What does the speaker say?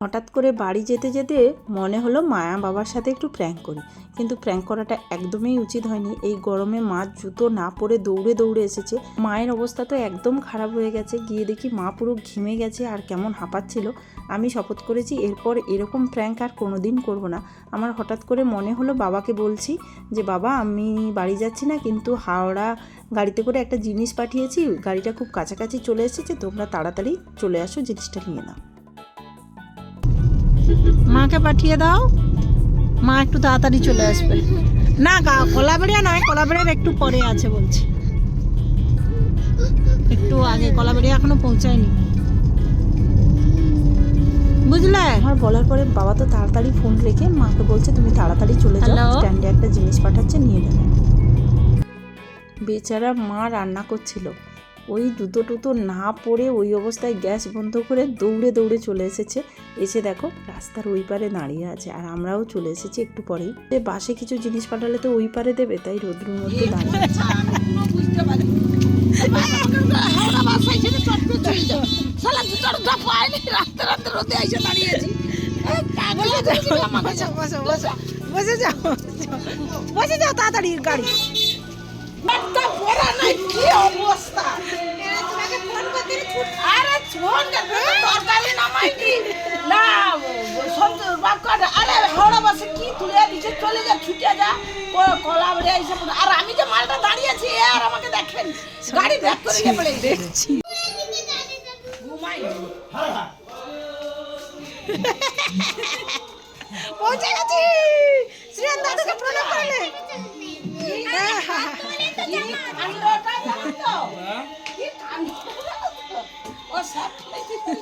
হঠাৎ করে বাড়ি যেতে যেতে মনে হলো মায়া বাবার সাথে একটু প্র্যাঙ্ক করি। কিন্তু প্র্যাঙ্ক করাটা একদমই উচিত হয়নি। এই গরমে মা জুতো না পরে দৌড়ে দৌড়ে এসেছে। মায়ের অবস্থা তো একদম খারাপ হয়ে গেছে। গিয়ে দেখি মা পুরো ঘিমে গেছে আর কেমন হাঁপাচ্ছিল। আমি শপথ করেছি, এরপর এরকম প্র্যাঙ্ক আর কোনো দিন করব না। আমার হঠাৎ করে মনে হলো বাবাকে বলছি যে, বাবা, আমি বাড়ি যাচ্ছি না, কিন্তু হাওড়া গাড়িতে করে একটা জিনিস পাঠিয়েছি। গাড়িটা খুব কাছাকাছি চলে এসেছে, তোমরা তাড়াতাড়ি চলে আসো, জিনিসটা নিয়ে নাও। মাকে পাঠিয়ে দাও। মা একটু তাড়াতাড়ি চলে আসবে। না গা কলাবেড়িয়া নয় কলাবেড়িয়ার একটু পরে আছে বলছে। একটু আগে কলাবেড়িয়া এখনও পৌঁছায়নি। বুঝলে? আমার বলার পরে বাবা তো তাড়াতাড়ি ফোন রেখে মাকে বলছে তুমি তাড়াতাড়ি চলে যাও? স্ট্যান্ডে একটা জিনিস পাঠাচ্ছে নিয়ে নেবে। বেচারা মা রান্না করছিল। ওই জুতো টুতো না পরে ওই অবস্থায় গ্যাস বন্ধ করে দৌড়ে দৌড়ে চলে এসেছে। এসে দেখো রাস্তার ওই পারে দাঁড়িয়ে আছে আর আমরাও চলে এসেছি একটু পরেই। যে বাসে কিছু জিনিস পাঠালে তো ওই পারে দেবে তাই রোদ্রুর মধ্যে দাঁড়িয়ে আছে। বসো বসো বসো বসে বসে যাও তাড়াতাড়ি গাড়ি। আরে ফোন তরকারি না সন্তোষ বাপ কাটে আরে হাওড়া বাসে কি তুলে নিচে চলে যা ছুটে যা। কলা বেড়ে এইসব আর আমি যে মালটা দাঁড়িয়েছি এ আর আমাকে দেখেন। গাড়ি ব্যাক করে নিয়ে পড়ে দেখছি। ঘুমাই। পৌঁছে গেছি। শ্রীয়ান দাদুকে প্রণাম করলে। হ্যাঁ, হ্যাঁ, হ্যাঁ। exactly.